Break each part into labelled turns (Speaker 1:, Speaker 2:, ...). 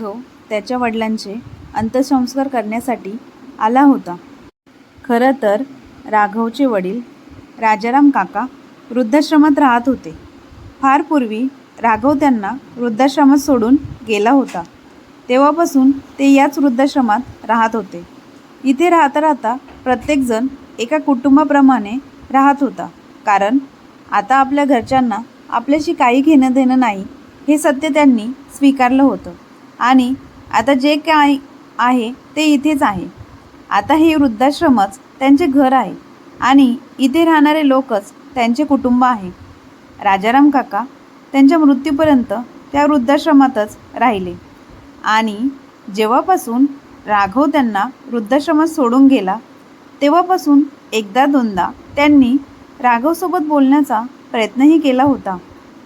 Speaker 1: राघव त्याच्या वडिलांचे अंत्यसंस्कार करण्यासाठी आला होता. खरं तर राघवचे वडील राजाराम काका वृद्धाश्रमात राहत होते. फार पूर्वी राघव त्यांना वृद्धाश्रमात सोडून गेला होता. तेव्हापासून ते याच वृद्धाश्रमात राहत होते. इथे राहता राहता प्रत्येकजण एका कुटुंबाप्रमाणे राहत होता. कारण आता आपल्या घरच्यांना आपल्याशी काही घेणं देणं नाही हे सत्य त्यांनी स्वीकारलं होतं. आणि आता जे काय आहे ते इथेच आहे. आता हे वृद्धाश्रमच त्यांचे घर आहे आणि इथे राहणारे लोकच त्यांचे कुटुंब आहे. राजाराम काका त्यांच्या मृत्यूपर्यंत त्या वृद्धाश्रमातच राहिले. आणि जेव्हापासून राघव त्यांना वृद्धाश्रमात सोडून गेला तेव्हापासून एकदा दोनदा त्यांनी राघवसोबत बोलण्याचा प्रयत्नही केला होता.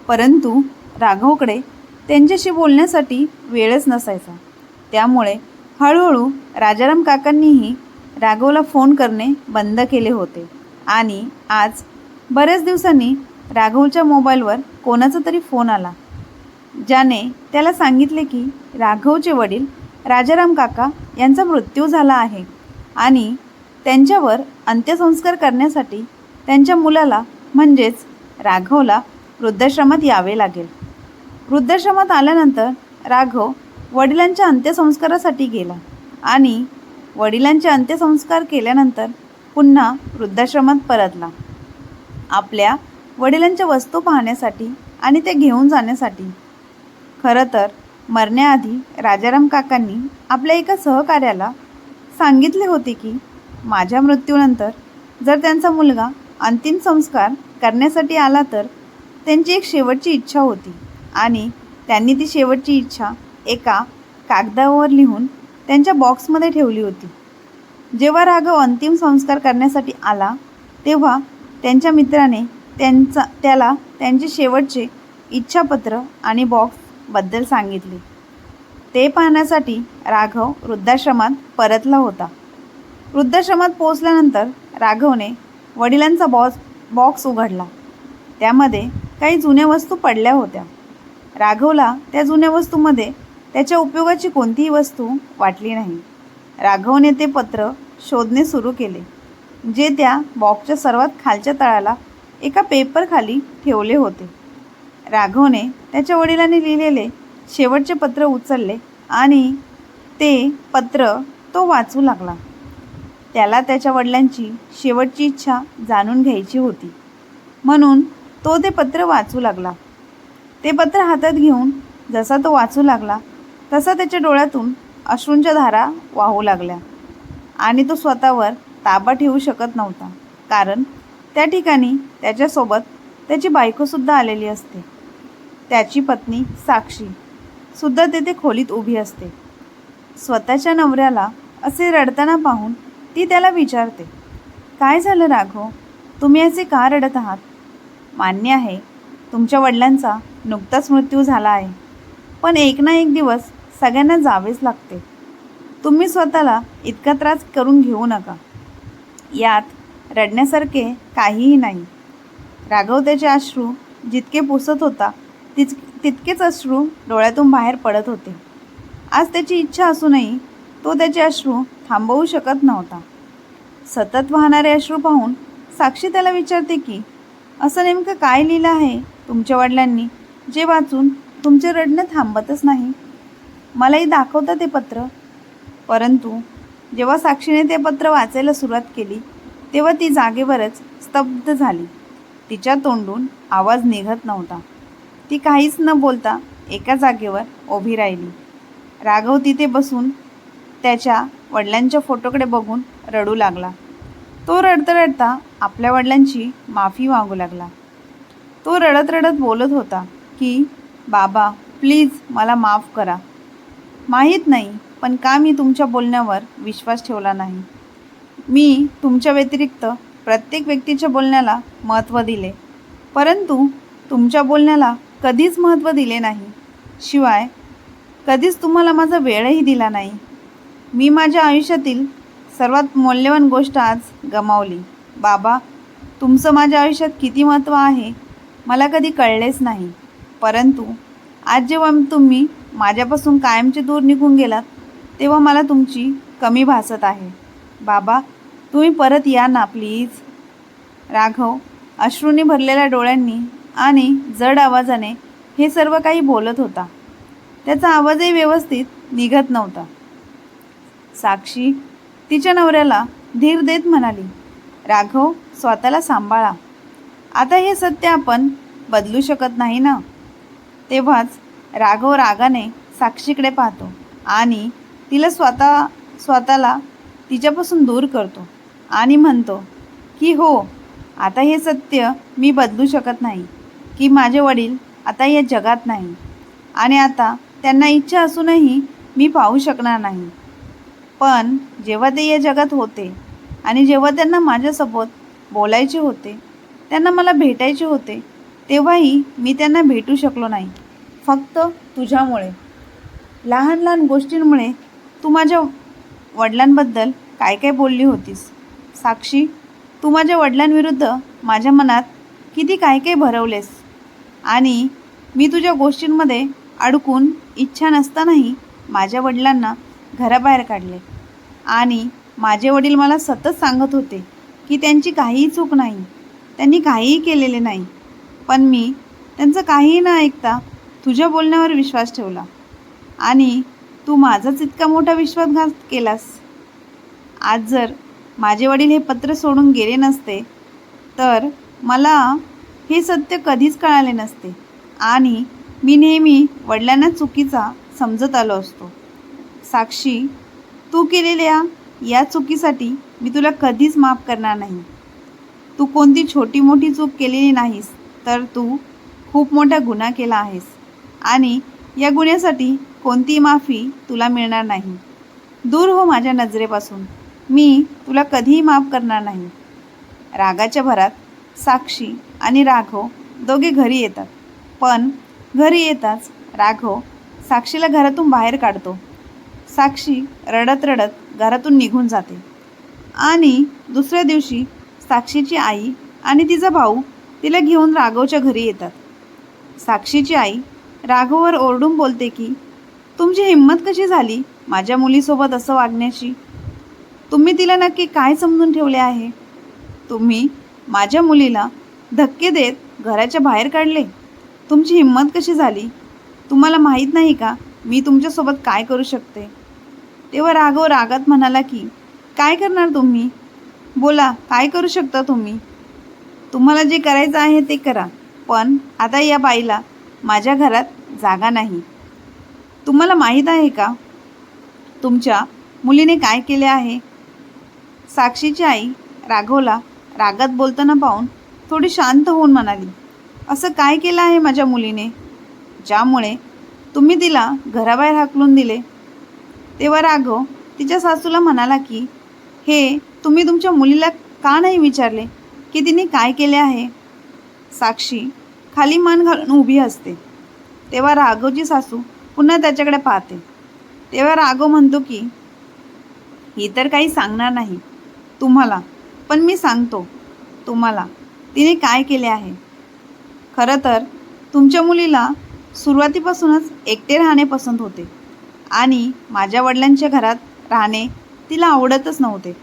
Speaker 1: परंतु राघवकडे त्यांच्याशी बोलण्यासाठी वेळच नसायचा. त्यामुळे हळूहळू राजाराम काकांनीही राघवला फोन करणे बंद केले होते. आणि आज बऱ्याच दिवसांनी राघवच्या मोबाईलवर कोणाचा तरी फोन आला ज्याने त्याला सांगितले की राघवचे वडील राजाराम काका यांचा मृत्यू झाला आहे आणि त्यांच्यावर अंत्यसंस्कार करण्यासाठी त्यांच्या मुलाला म्हणजेच राघवला वृद्धाश्रमात यावे लागेल. वृद्धाश्रमात आल्यानंतर राघव वडिलांच्या अंत्यसंस्कारासाठी गेला आणि वडिलांचे अंत्यसंस्कार केल्यानंतर पुन्हा वृद्धाश्रमात परतला. आपल्या वडिलांच्या वस्तू पाहण्यासाठी आणि ते घेऊन जाण्यासाठी. खरं तर मरण्याआधी राजाराम काकांनी आपल्या एका सहकार्याला सांगितले होते की माझ्या मृत्यूनंतर जर त्यांचा मुलगा अंतिम संस्कार करण्यासाठी आला तर त्यांची एक शेवटची इच्छा होती. आणि त्यांनी ती शेवटची इच्छा एका कागदावर लिहून त्यांच्या बॉक्समध्ये ठेवली होती. जेव्हा राघव अंतिम संस्कार करण्यासाठी आला तेव्हा त्यांच्या मित्राने त्यांचा त्याला त्यांचे शेवटचे इच्छापत्र आणि बॉक्सबद्दल सांगितले. ते पाहण्यासाठी राघव वृद्धाश्रमात परतला होता. वृद्धाश्रमात पोहोचल्यानंतर राघवने वडिलांचा बॉस बॉक्स उघडला. त्यामध्ये काही जुन्या वस्तू पडल्या होत्या. राघवला त्या जुन्या वस्तूमध्ये त्याच्या उपयोगाची कोणतीही वस्तू वाटली नाही. राघवने ते पत्र शोधणे सुरू केले जे त्या बॉक्सच्या सर्वात खालच्या तळाला एका पेपरखाली ठेवले होते. राघवने त्याच्या वडिलांनी लिहिलेले शेवटचे पत्र उचलले आणि ते पत्र तो वाचू लागला. त्याला त्याच्या वडिलांची शेवटची इच्छा जाणून घ्यायची होती. म्हणून तो ते पत्र वाचू लागला. ते पत्र हातात घेऊन जसा तो वाचू लागला तसा त्याच्या डोळ्यातून अश्रूंच्या धारा वाहू लागल्या. आणि तो स्वतःवर ताबा ठेवू शकत नव्हता कारण त्या ठिकाणी त्याच्यासोबत त्याची बायकोसुद्धा आलेली असते. त्याची पत्नी साक्षी सुद्धा तेथे खोलीत उभी असते. स्वतःच्या नवऱ्याला असे रडताना पाहून ती त्याला विचारते काय झालं राघव? तुम्ही असे का रडत आहात? मान्य आहे तुमच्या वडिलांचा नुकताच मृत्यू झाला आहे. पण एक ना एक दिवस सगळ्यांना जावेच लागते. तुम्ही स्वतःला इतका त्रास करून घेऊ नका. यात रडण्यासारखे काहीही नाही. राघव त्याचे अश्रू जितके पुसत होता तिच तितकेच अश्रू डोळ्यातून बाहेर पडत होते. आज त्याची इच्छा असूनही तो त्याचे अश्रू थांबवू शकत नव्हता. सतत वाहणारे अश्रू पाहून साक्षी त्याला विचारते की असं नेमकं काय लिहिलं आहे तुमच्या वडिलांनी? जे वाचून तुमचे रडणं थांबतच नाही. मलाही दाखवतं ते पत्र. परंतु जेव्हा साक्षीने ते पत्र वाचायला सुरुवात केली तेव्हा ती जागेवरच स्तब्ध झाली. तिच्या तोंडून आवाज निघत नव्हता. ती काहीच न बोलता एका जागेवर उभी राहिली. राघव तिथे बसून त्याच्या वडिलांच्या फोटोकडे बघून रडू लागला. तो रडता रडता आपल्या वडिलांची माफी मागू लागला. तो रडत रडत बोलत होता. की बाबा प्लीज मला माफ करा. माहीत नाही पण का मी तुमच्या बोलण्यावर विश्वास ठेवला नाही? मी तुमच्या व्यतिरिक्त प्रत्येक व्यक्तीच्या बोलण्याला महत्त्व दिले परंतु तुमच्या बोलण्याला कधीच महत्त्व दिले नाही. शिवाय कधीच तुम्हाला माझा वेळही दिला नाही. मी माझ्या आयुष्यातील सर्वात मौल्यवान गोष्ट आज गमावली. बाबा तुमचं माझ्या आयुष्यात किती महत्त्व आहे मला कधी कळलेच नाही. परंतु आज जेव्हा तुम्ही माझ्यापासून कायमचे दूर निघून गेलात तेव्हा मला तुमची कमी भासत आहे. बाबा तुम्ही परत या ना प्लीज. राघव अश्रूंनी भरलेल्या डोळ्यांनी आणि जड आवाजाने हे सर्व काही बोलत होता. त्याचा आवाजही व्यवस्थित निघत नव्हता. साक्षी तिच्या नवऱ्याला धीर देत म्हणाली राघव स्वतःला सांभाळा. आता हे सत्य आपण बदलू शकत नाही ना? तेव्हाच राघव रागाने साक्षीकडे पाहतो आणि तिला स्वतः स्वतःला तिच्यापासून दूर करतो आणि म्हणतो की हो आता हे सत्य मी बदलू शकत नाही की माझे वडील आता या जगात नाही आणि आता त्यांना इच्छा असूनही मी पाहू शकणार नाही. पण जेव्हा ते या जगात होते आणि जेव्हा त्यांना माझ्यासोबत बोलायचे होते त्यांना मला भेटायचे होते तेव्हाही मी त्यांना भेटू शकलो नाही. फक्त तुझ्यामुळे. लहान लहान गोष्टींमुळे तू माझ्या वडिलांबद्दल काय काय बोलली होतीस? साक्षी तू माझ्या वडिलांविरुद्ध माझ्या मनात किती काय काय भरवलेस? आणि मी तुझ्या गोष्टींमध्ये अडकून इच्छा नसतानाही माझ्या वडिलांना घराबाहेर काढले. आणि माझे वडील मला सतत सांगत होते की त्यांची काहीही चूक नाही. त्यांनी काहीही केलेले नाही. पण मी त्यांचं काहीही न ऐकता तुझ्या बोलण्यावर विश्वास ठेवला. आणि तू माझाच इतका मोठा विश्वासघात केलास. आज जर माझे वडील हे पत्र सोडून गेले नसते तर मला हे सत्य कधीच कळाले नसते. आणि मी नेहमी वडिलांना चुकीचा समजत आलो असतो. साक्षी तू केलेल्या या चुकीसाठी मी तुला कधीच माफ करणार नाही. तू कोणती छोटी मोठी चूक केलेली नाहीस. तर तू खूप मोठा गुन्हा केला आहेस. आणि या गुन्ह्यासाठी कोणतीही माफी तुला मिळणार नाही. दूर हो माझ्या नजरेपासून. मी तुला कधीही माफ करणार नाही. रागाच्या भरात साक्षी आणि राघव दोघे घरी येतात. पण घरी येताच राघव साक्षीला घरातून बाहेर काढतो. साक्षी रडत रडत घरातून निघून जाते. आणि दुसऱ्या दिवशी साक्षीची आई आणि तिचा भाऊ तिला घेऊन राघवच्या घरी येतात. साक्षीची आई राघववर ओरडून बोलते की तुमची हिंमत कशी झाली माझ्या मुलीसोबत असं वागण्याची? तुम्ही तिला नक्की काय समजून ठेवले आहे? तुम्ही माझ्या मुलीला धक्के देत घराच्या बाहेर काढले? तुमची हिंमत कशी झाली? तुम्हाला माहीत नाही का मी तुमच्यासोबत काय करू शकते? तेव्हा राघव रागात म्हणाला की काय करणार तुम्ही? बोला काय करू शकता तुम्ही? तुम्हाला जे करायचं आहे ते करा. पण आता या बाईला माझ्या घरात जागा नाही. तुम्हाला माहीत आहे का? तुमच्या मुलीने काय केले आहे? साक्षीची आई राघवला रागात बोलताना पाहून थोडी शांत होऊन म्हणाली असं काय केलं आहे माझ्या मुलीने? ज्यामुळे तुम्ही तिला घराबाहेर हाकलून दिले? तेव्हा राघव तिच्या सासूला म्हणाला की हे तुम्ही तुमच्या मुलीला का नाही विचारले? की तिने काय केले आहे? साक्षी खाली मान घालून उभी असते. तेव्हा राघवची सासू पुन्हा त्याच्याकडे पाहते. तेव्हा राघव म्हणतो की ही तर काही सांगणार नाही. तुम्हाला पण मी सांगतो. तुम्हाला तिने काय केले आहे? खरं तर तुमच्या मुलीला सुरुवातीपासूनच एकटे राहणे पसंत होते. आणि माझ्या वडिलांच्या घरात राहणे तिला आवडतच नव्हते.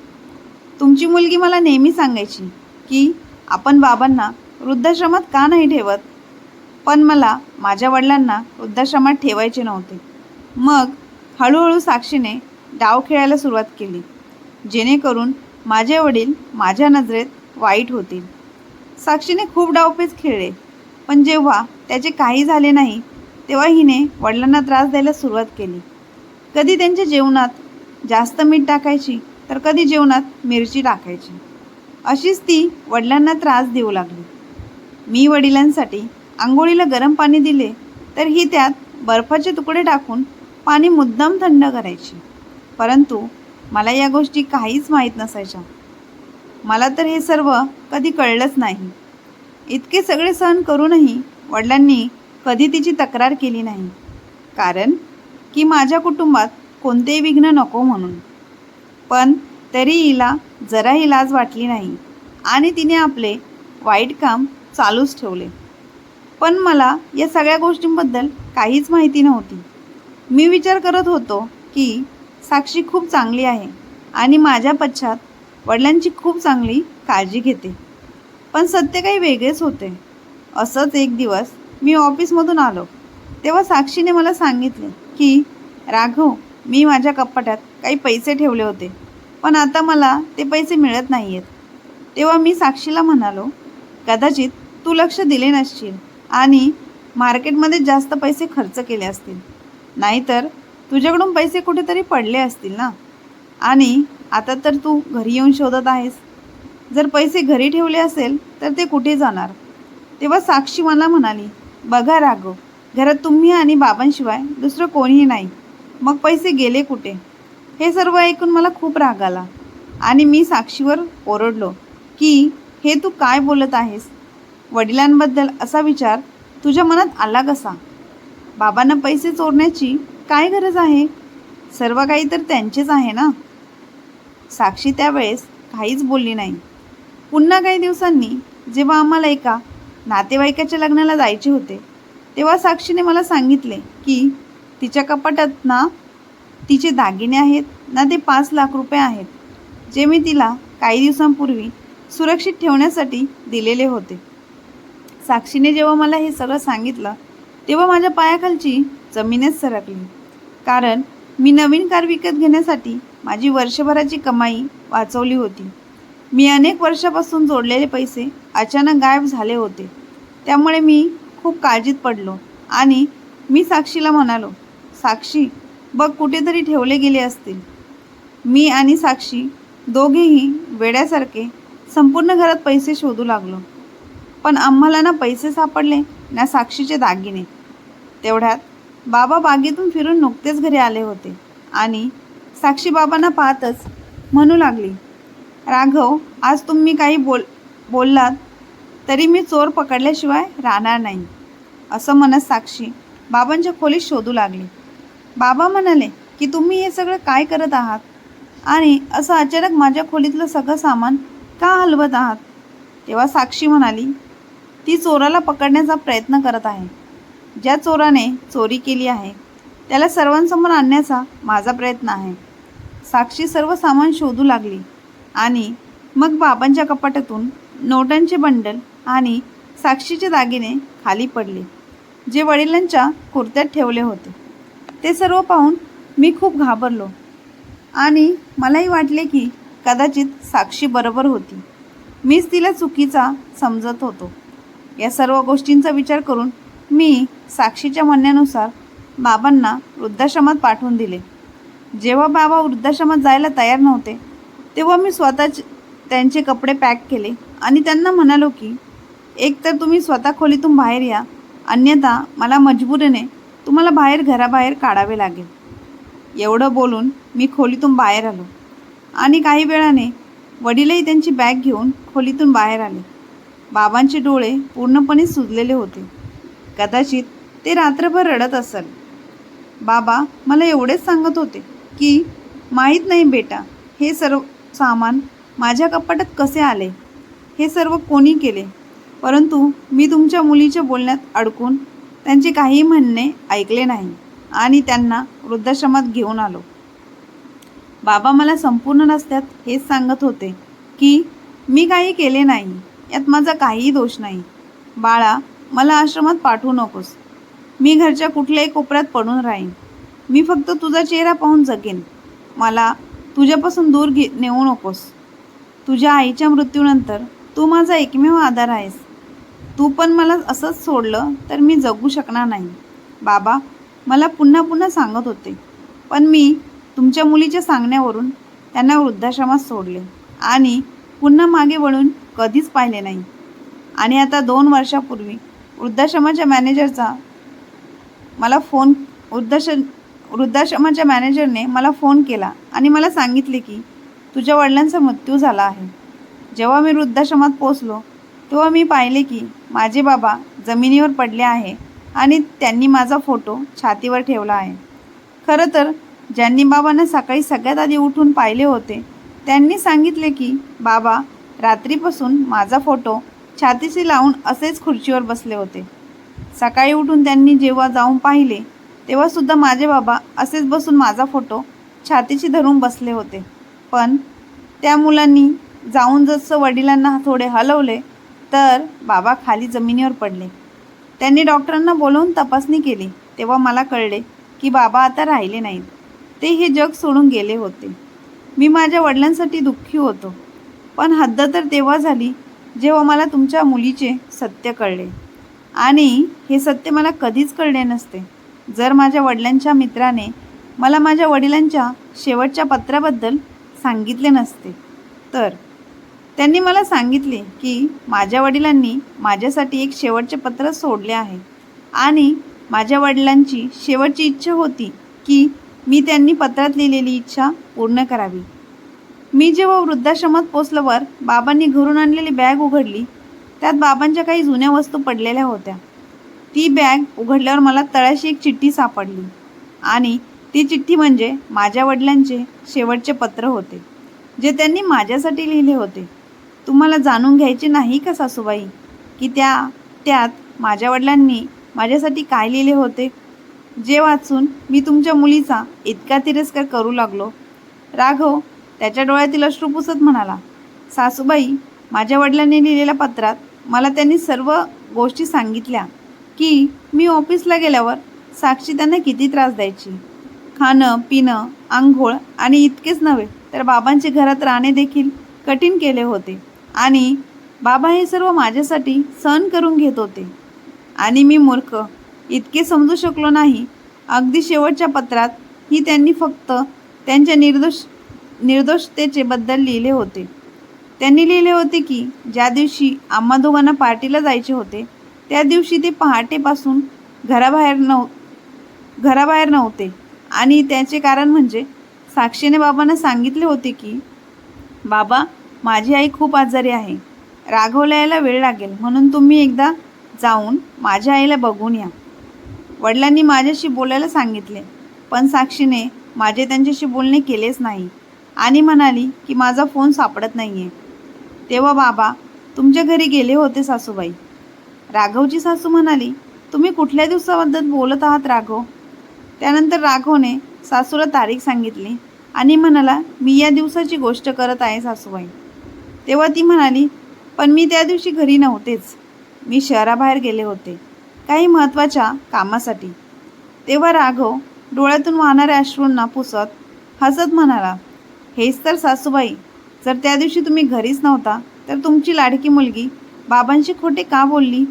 Speaker 1: तुमची मुलगी मला नेहमी सांगायची की आपण बाबांना वृद्धाश्रमात का नाही ठेवत? पण मला माझ्या वडिलांना वृद्धाश्रमात ठेवायचे नव्हते. मग हळूहळू साक्षीने डाव खेळायला सुरुवात केली जेणेकरून माझे वडील माझ्या नजरेत वाईट होतील. साक्षीने खूप डावपेच खेळले पण जेव्हा त्याचे काही झाले नाही तेव्हा हिने वडिलांना त्रास द्यायला सुरुवात केली. कधी त्यांच्या जेवणात जास्त मीठ टाकायची तर कधी जेवणात मिरची टाकायची. अशीच ती वडिलांना त्रास देऊ लागली. मी वडिलांसाठी आंघोळीला गरम पाणी दिले तर ही त्यात बर्फाचे तुकडे टाकून पाणी मुद्दाम थंड करायची. परंतु मला या गोष्टी काहीच माहीत नसायच्या. मला तर हे सर्व कधी कळलंच नाही. इतके सगळे सहन करूनही वडिलांनी कधी तिची तक्रार केली नाही. कारण की माझ्या कुटुंबात कोणतेही विघ्न नको म्हणून. पण तरी हिला जराही लाज वाटली नाही. आणि तिने आपले वाईट काम चालूच ठेवले. पण मला या सगळ्या गोष्टींबद्दल काहीच माहिती नव्हती. मी विचार करत होतो की साक्षी खूप चांगली आहे आणि माझ्या पश्चात वडिलांची खूप चांगली काळजी घेते. पण सत्य काही वेगळेच होते. असंच एक दिवस मी ऑफिसमधून आलो. तेव्हा साक्षीने मला सांगितले की राघव मी माझ्या कपाटात काही पैसे ठेवले होते. पण आता मला ते पैसे मिळत नाही आहेत तेव्हा मी साक्षीला म्हणालो कदाचित तू लक्ष दिले नसशील आणि मार्केटमध्ये जास्त पैसे खर्च केले असतील. नाहीतर तुझ्याकडून पैसे कुठेतरी पडले असतील ना? आणि आता तर तू घरी येऊन शोधत आहेस. जर पैसे घरी ठेवले असेल तर ते कुठे जाणार? तेव्हा साक्षी मला म्हणाली बघा राघव घरात तुम्ही आणि बाबांशिवाय दुसरं कोणीही नाही. मग पैसे गेले कुठे? हे सर्व ऐकून मला खूप राग आला. आणि मी साक्षीवर ओरडलो की हे तू काय बोलत आहेस? वडिलांबद्दल असा विचार तुझ्या मनात आला कसा? बाबांना पैसे चोरण्याची काय गरज आहे? सर्व काही तर त्यांचेच आहे ना? साक्षी त्यावेळेस काहीच बोलली नाही. पुन्हा काही दिवसांनी जेव्हा आम्हाला एका नातेवाईकाच्या लग्नाला जायचे होते तेव्हा साक्षीने मला सांगितले की तिच्या कपाटात ना तिचे दागिने आहेत ना ते पाच लाख रुपये आहेत जे मी तिला काही दिवसांपूर्वी सुरक्षित ठेवण्यासाठी दिलेले होते. साक्षीने जेव्हा मला हे सगळं सांगितलं तेव्हा माझ्या पायाखालची जमीनच सरकली. कारण मी नवीन कार विकत घेण्यासाठी माझी वर्षभराची कमाई वाचवली होती. मी अनेक वर्षापासून जोडलेले पैसे अचानक गायब झाले होते. त्यामुळे मी खूप काळजीत पडलो आणि मी साक्षीला म्हणालो साक्षी बघ कुठेतरी ठेवले गेले असतील. मी आणि साक्षी दोघेही वेड्यासारखे संपूर्ण घरात पैसे शोधू लागलो. पण आम्हाला ना पैसे सापडले ना साक्षीचे दागिने. तेवढ्यात बाबा बागेतून फिरून नुकतेच घरी आले होते आणि साक्षी बाबांना पाहतच म्हणू लागली राघव आज तुम्ही काही बोल बोललात तरी मी चोर पकडल्याशिवाय राहणार नाही. असं म्हणत साक्षी बाबांच्या खोलीत शोधू लागली. बाबा म्हणाले की तुम्ही हे सगळं काय करत आहात? आणि असं अचानक माझ्या खोलीतलं सगळं सामान का हलवत आहात? तेव्हा साक्षी म्हणाली ती चोराला पकडण्याचा प्रयत्न करत आहे. ज्या चोराने चोरी केली आहे त्याला सर्वांसमोर आणण्याचा माझा प्रयत्न आहे. साक्षी सर्व सामान शोधू लागली आणि मग बाबांच्या कपाटातून नोटांचे बंडल आणि साक्षीचे दागिने खाली पडले जे वडिलांच्या कुर्त्यात ठेवले होते. ते सर्व पाहून मी खूप घाबरलो. आणि मलाही वाटले की कदाचित साक्षी बरोबर होती. मीच तिला चुकीचा समजत होतो. या सर्व गोष्टींचा विचार करून मी साक्षीच्या म्हणण्यानुसार बाबांना वृद्धाश्रमात पाठवून दिले. जेव्हा बाबा वृद्धाश्रमात जायला तयार नव्हते तेव्हा मी स्वतःच त्यांचे कपडे पॅक केले आणि त्यांना म्हणालो की एक तर तुम्ही स्वतः खोलीतून बाहेर या अन्यथा मला मजबुरीने तुम्हाला बाहेर घराबाहेर काढावे लागेल. एवढं बोलून मी खोलीतून बाहेर आलो. आणि काही वेळाने वडीलही त्यांची बॅग घेऊन खोलीतून बाहेर आले. बाबांचे डोळे पूर्णपणे सुजलेले होते. कदाचित ते रात्रभर रडत असेल. बाबा मला एवढेच सांगत होते की माहीत नाही बेटा हे सर्व सामान माझ्या कपाटात कसे आले? हे सर्व कोणी केले? परंतु मी तुमच्या मुलीच्या बोलण्यात अडकून त्यांचे काही म्हणणे ऐकले नाही आणि त्यांना वृद्धाश्रमात घेऊन आलो. बाबा मला संपूर्ण रस्त्यात हेच सांगत होते की मी काही केले नाही यात माझा काहीही दोष नाही. बाळा मला आश्रमात पाठवू नकोस. मी घरच्या कुठल्याही कोपऱ्यात पडून राहीन. मी फक्त तुझा चेहरा पाहून जगेन. मला तुझ्यापासून दूर घे नेऊ नकोस. तुझ्या आईच्या मृत्यूनंतर तू माझा एकमेव आधार आहेस. तू पण मला असंच सोडलं तर मी जगू शकणार नाही. बाबा मला पुन्हा पुन्हा सांगत होते. पण मी तुमच्या मुलीच्या सांगण्यावरून त्यांना वृद्धाश्रमात सोडले आणि पुन्हा मागे वळून कधीच पाहिले नाही. आणि आता दोन वर्षापूर्वी वृद्धाश्रमाच्या मॅनेजरचा मला फोन वृद्धाश्रम वृद्धाश्रमाच्या मॅनेजरने मला फोन केला आणि मला सांगितले की तुझ्या वडिलांचा मृत्यू झाला आहे. जेव्हा मी वृद्धाश्रमात पोचलो तेव्हा मी पाहिले की माझे बाबा जमिनीवर पडले आहे आणि त्यांनी माझा फोटो छातीवर ठेवला आहे. खरं तर ज्यांनी बाबांना सकाळी सगळ्यात आधी उठून पाहिले होते त्यांनी सांगितले की बाबा रात्रीपासून माझा फोटो छातीशी लावून असेच खुर्चीवर बसले होते. सकाळी उठून त्यांनी जेव्हा जाऊन पाहिले तेव्हासुद्धा माझे बाबा असेच बसून माझा फोटो छातीशी धरून बसले होते. पण त्या मुलांनी जाऊन जसं वडिलांना थोडे हलवले तर बाबा खाली जमिनीवर पडले. त्यांनी डॉक्टरांना बोलवून तपासणी केली. तेव्हा मला कळले की बाबा आता राहिले नाहीत. ते हे जग सोडून गेले होते. मी माझ्या वडिलांसाठी दुःखी होतो. पण हद्द तर तेव्हा झाली जेव्हा मला तुमच्या मुलीचे सत्य कळले. आणि हे सत्य मला कधीच कळले नसते. जर माझ्या वडिलांच्या मित्राने मला माझ्या वडिलांच्या शेवटच्या पत्राबद्दल सांगितले नसते तर त्यांनी मला सांगितले की माझ्या वडिलांनी माझ्यासाठी एक शेवटचे पत्र सोडले आहे. आणि माझ्या वडिलांची शेवटची इच्छा होती की मी त्यांनी पत्रात लिहिलेली इच्छा पूर्ण करावी. मी जेव्हा वृद्धाश्रमात पोचल्यावर बाबांनी घरून आणलेली बॅग उघडली त्यात बाबांच्या काही जुन्या वस्तू पडलेल्या होत्या. ती बॅग उघडल्यावर मला तळाशी एक चिठ्ठी सापडली आणि ती चिठ्ठी म्हणजे माझ्या वडिलांचे शेवटचे पत्र होते जे त्यांनी माझ्यासाठी लिहिले होते. तुम्हाला जाणून घ्यायचे नाही का सासूबाई? की त्या त्यात माझ्या वडिलांनी माझ्यासाठी काय लिहिले होते? जे वाचून मी तुमच्या मुलीचा इतका तिरस्कार करू लागलो. राघव त्याच्या डोळ्यातील अश्रू पुसत म्हणाला सासूबाई माझ्या वडिलांनी लिहिलेल्या पत्रात मला त्यांनी सर्व गोष्टी सांगितल्या की मी ऑफिसला गेल्यावर साक्षी त्यांना किती त्रास द्यायची? खाणं पिणं आंघोळ आणि इतकेच नव्हे तर बाबांचे घरात राहणे देखील कठीण केले होते. आणि बाबा हे सर्व माझ्यासाठी सहन करून घेत होते. आणि मी मूर्ख इतके समजू शकलो नाही. अगदी शेवटच्या पत्रात ही त्यांनी फक्त त्यांच्या निर्दोष निर्दोषतेचे बद्दल लिहिले होते. त्यांनी लिहिले होते की ज्या दिवशी आम्हा दोघांना पार्टीला जायचे होते त्या दिवशी ते पहाटेपासून घराबाहेर नव घराबाहेर नव्हते. आणि त्याचे कारण म्हणजे साक्षीने बाबांना सांगितले होते की बाबा माझी आई खूप आजारी आहे. राघवला यायला वेळ लागेल म्हणून तुम्ही एकदा जाऊन माझ्या आईला बघून या. वडिलांनी माझ्याशी बोलायला सांगितले पण साक्षीने माझे त्यांच्याशी बोलणे केलेच नाही. आणि म्हणाली की माझा फोन सापडत नाही आहे तेव्हा बाबा तुमच्या घरी गेले होते सासूबाई. राघवची सासू म्हणाली तुम्ही कुठल्या दिवसाबद्दल बोलत आहात राघव? त्यानंतर राघवने सासूला तारीख सांगितली आणि म्हणाला मी या दिवसाची गोष्ट करत आहे सासूबाई. तेव्हा ती म्हणाली पण मी त्या दिवशी घरी नव्हतेच. मी शहराबाहेर गेले होते काही महत्त्वाच्या कामासाठी. तेव्हा राघव डोळ्यातून वाहणाऱ्या अश्रूंना पुसत हसत म्हणाला हेच तर सासूबाई जर त्या दिवशी तुम्ही घरीच नव्हता तर तुमची लाडकी मुलगी बाबांशी खोटे का बोलली?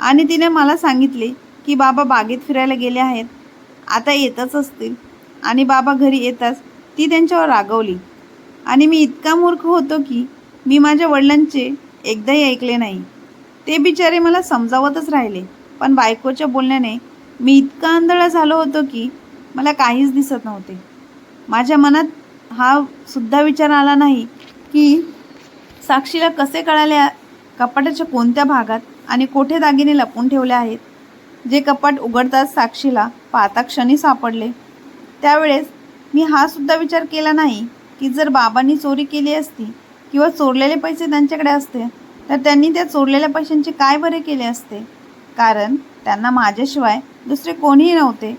Speaker 1: आणि तिने मला सांगितले की बाबा बागेत फिरायला गेले आहेत आता येतच असतील. आणि बाबा घरी येताच ती त्यांच्यावर रागवली. आणि मी इतका मूर्ख होतो की मी माझ्या वडिलांचे एकदाही ऐकले नाही. ते बिचारे मला समजावतच राहिले. पण बायकोच्या बोलण्याने मी इतका आंधळा झालो होतो की मला काहीच दिसत नव्हते. माझ्या मनात हा सुद्धा विचार आला नाही की साक्षीला कसे कळाले कपाटाच्या कोणत्या भागात आणि कोठे दागिने लपून ठेवले आहेत? जे कपाट उघडताच साक्षीला पाहता क्षणी सापडले. त्यावेळेस मी हा सुद्धा विचार केला नाही की जर बाबांनी चोरी केली असती किंवा चोरलेले पैसे त्यांच्याकडे असते तर त्यांनी त्या चोरलेल्या पैशांचे काय बरे केले असते? कारण त्यांना माझ्याशिवाय दुसरे कोणीही नव्हते.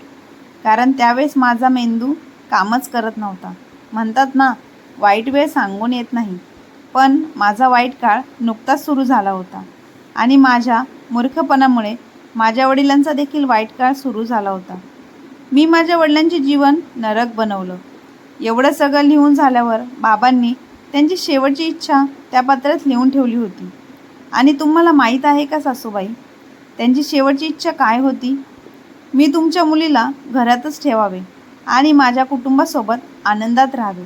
Speaker 1: कारण त्यावेळेस माझा मेंदू कामच करत नव्हता. म्हणतात ना वाईट वेळ सांगून येत नाही. पण माझा वाईट काळ नुकताच सुरू झाला होता. आणि माझ्या मूर्खपणामुळे माझ्या वडिलांचा देखील वाईट काळ सुरू झाला होता. मी माझ्या वडिलांचे जीवन नरक बनवलं. एवढं सगळं लिहून झाल्यावर बाबांनी त्यांची शेवटची इच्छा त्या पत्रात लिहून ठेवली होती. आणि तुम्हाला माहीत आहे का सासूबाई? त्यांची शेवटची इच्छा काय होती? मी तुमच्या मुलीला घरातच ठेवावे आणि माझ्या कुटुंबासोबत आनंदात राहावे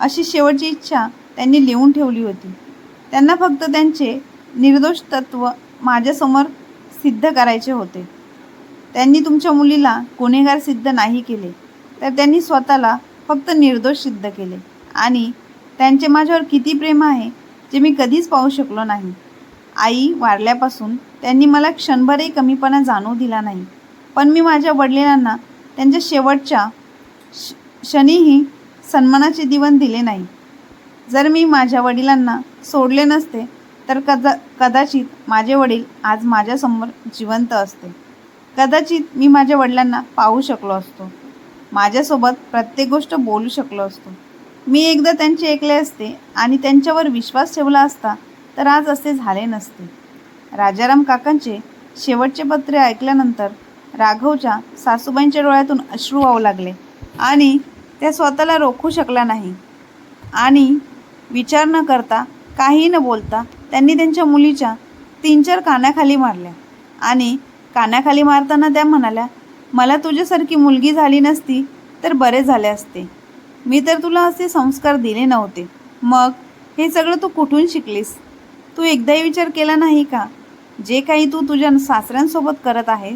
Speaker 1: अशी शेवटची इच्छा त्यांनी लिहून ठेवली होती. त्यांना फक्त त्यांचे निर्दोष तत्व माझ्यासमोर सिद्ध करायचे होते. त्यांनी तुमच्या मुलीला गुन्हेगार सिद्ध नाही केले तर त्यांनी स्वतःला फक्त निर्दोष सिद्ध केले आणि त्यांचे माझ्यावर किती प्रेम आहे जे मी कधीच पाहू शकलो नाही. आई वारल्यापासून त्यांनी मला क्षणभरही कमीपणा जाणवू दिला नाही. पण मी माझ्या वडिलांना त्यांच्या शेवटच्या श क्षणीही सन्मानाचे दिवन दिले नाही. जर मी माझ्या वडिलांना सोडले नसते तर कदा कदाचित माझे वडील आज माझ्यासमोर जिवंत असते. कदाचित मी माझ्या वडिलांना पाहू शकलो असतो. माझ्यासोबत प्रत्येक गोष्ट बोलू शकलो असतो. मी एकदा त्यांचे ऐकले असते आणि त्यांच्यावर विश्वास ठेवला असता तर आज असे झाले नसते. राजाराम काकांचे शेवटचे पत्रे ऐकल्यानंतर राघवच्या सासूबाईंच्या डोळ्यातून अश्रू वाहू लागले आणि त्या स्वतःला रोखू शकला नाही. आणि विचार न करता काही न बोलता त्यांनी त्यांच्या मुलीच्या तीन चार कानाखाली मारल्या आणि कानाखाली मारताना त्या म्हणाल्या मला तुझ्यासारखी मुलगी झाली नसती तर बरे झाले असते. मी तर तुला असे संस्कार दिले नव्हते. मग हे सगळं तू कुठून शिकलीस? तू एकदाही विचार केला नाही का? जे काही तू तुझ्या सासऱ्यांसोबत करत आहे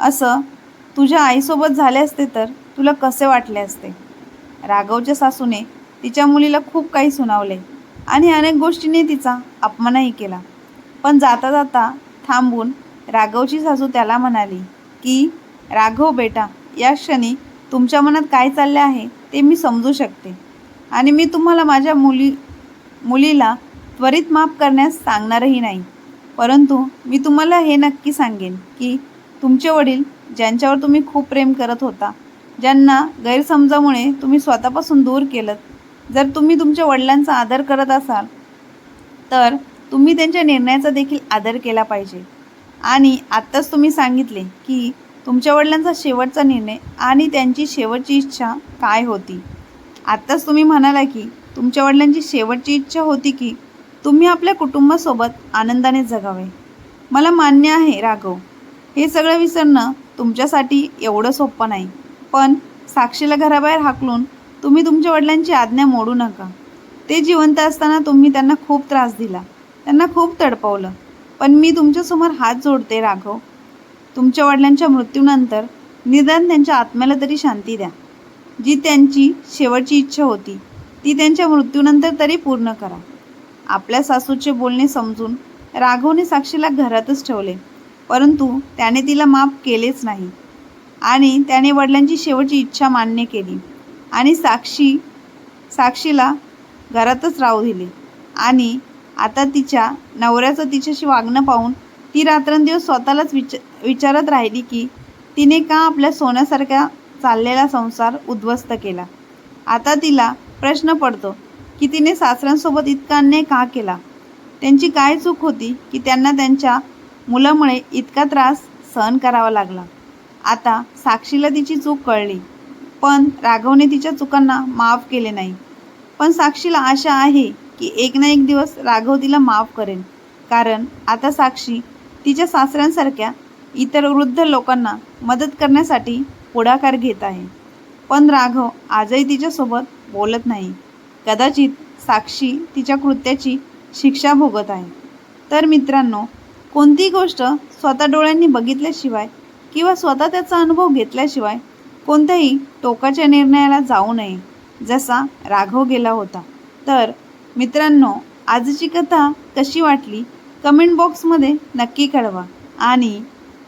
Speaker 1: असं तुझ्या आईसोबत झाले असते तर तुला कसे वाटले असते? राघवच्या सासूने तिच्या मुलीला खूप काही सुनावले आणि अनेक गोष्टींनी तिचा अपमानही केला. पण जाता जाता थांबून राघवची सासू त्याला म्हणाली की राघव बेटा या क्षणी तुमच्या मनात काय चालले आहे? ते मी समजू शकते. आणि मी तुम्हाला माझ्या मुली मुलीला त्वरित माफ करण्यास सांगणारही नाही. परंतु मी तुम्हाला हे नक्की सांगेन की तुमचे वडील ज्यांच्यावर तुम्ही खूप प्रेम करत होता ज्यांना गैरसमजामुळे तुम्ही स्वतःपासून दूर केलं जर तुम्ही तुमच्या वडिलांचा आदर करत असाल तर तुम्ही त्यांच्या निर्णयाचा देखील आदर केला पाहिजे. आणि आत्ताच तुम्ही सांगितले की तुमच्या वडिलांचा शेवटचा निर्णय आणि त्यांची शेवटची इच्छा काय होती? आत्ताच तुम्ही म्हणाला की तुमच्या वडिलांची शेवटची इच्छा होती की तुम्ही आपल्या कुटुंबासोबत आनंदाने जगावे. मला मान्य आहे राघव. हे सगळं विसरणं तुमच्यासाठी एवढं सोपं नाही. पण साक्षीला घराबाहेर हाकलून तुम्ही तुमच्या वडिलांची आज्ञा मोडू नका. ते जिवंत असताना तुम्ही त्यांना खूप त्रास दिला. त्यांना खूप तडपवलं. पण मी तुमच्यासमोर हात जोडते राघव. तुमच्या वडिलांच्या मृत्यूनंतर निदान त्यांच्या आत्म्याला तरी शांती द्या. जी त्यांची शेवटची इच्छा होती ती त्यांच्या मृत्यूनंतर तरी पूर्ण करा. आपल्या सासूचे बोलणे समजून राघवने साक्षीला घरातच ठेवले परंतु त्याने तिला माफ केलेच नाही. आणि त्याने वडिलांची शेवटची इच्छा मान्य केली आणि साक्षी साक्षीला घरातच राहू दिले. आणि आता तिच्या नवऱ्याचं तिच्याशी वागणं पाहून ती रात्रंदिवस स्वतःलाच विच विचारत राहिली की तिने का आपल्या सोन्यासारख्या चाललेला संसार उद्ध्वस्त केला? आता तिला प्रश्न पडतो की तिने सासऱ्यांसोबत इतका अन्याय का केला? त्यांची काय चूक होती की त्यांना त्यांच्या मुलामुळे इतका त्रास सहन करावा लागला? आता साक्षीला तिची चूक कळली पण राघवने तिच्या चुकांना माफ केले नाही. पण साक्षीला आशा आहे की एक ना एक दिवस राघव तिला माफ करेल कारण आता साक्षी तिच्या सासऱ्यांसारख्या इतर वृद्ध लोकांना मदत करण्यासाठी पुढाकार घेत आहे. पण राघव आजही तिच्यासोबत बोलत नाही. कदाचित साक्षी तिच्या कृत्याची शिक्षा भोगत आहे. तर मित्रांनो कोणतीही गोष्ट स्वतः डोळ्यांनी बघितल्याशिवाय किंवा स्वतः त्याचा अनुभव घेतल्याशिवाय कोणत्याही टोकाच्या निर्णयाला जाऊ नये जसा राघव गेला होता. तर मित्रांनो आजची कथा कशी वाटली? कमेंट बॉक्समध्ये नक्की कळवा. आणि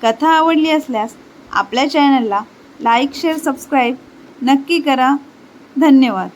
Speaker 1: कथा आवडली असल्यास आपल्या चॅनलला लाईक शेअर सबस्क्राईब नक्की करा. धन्यवाद.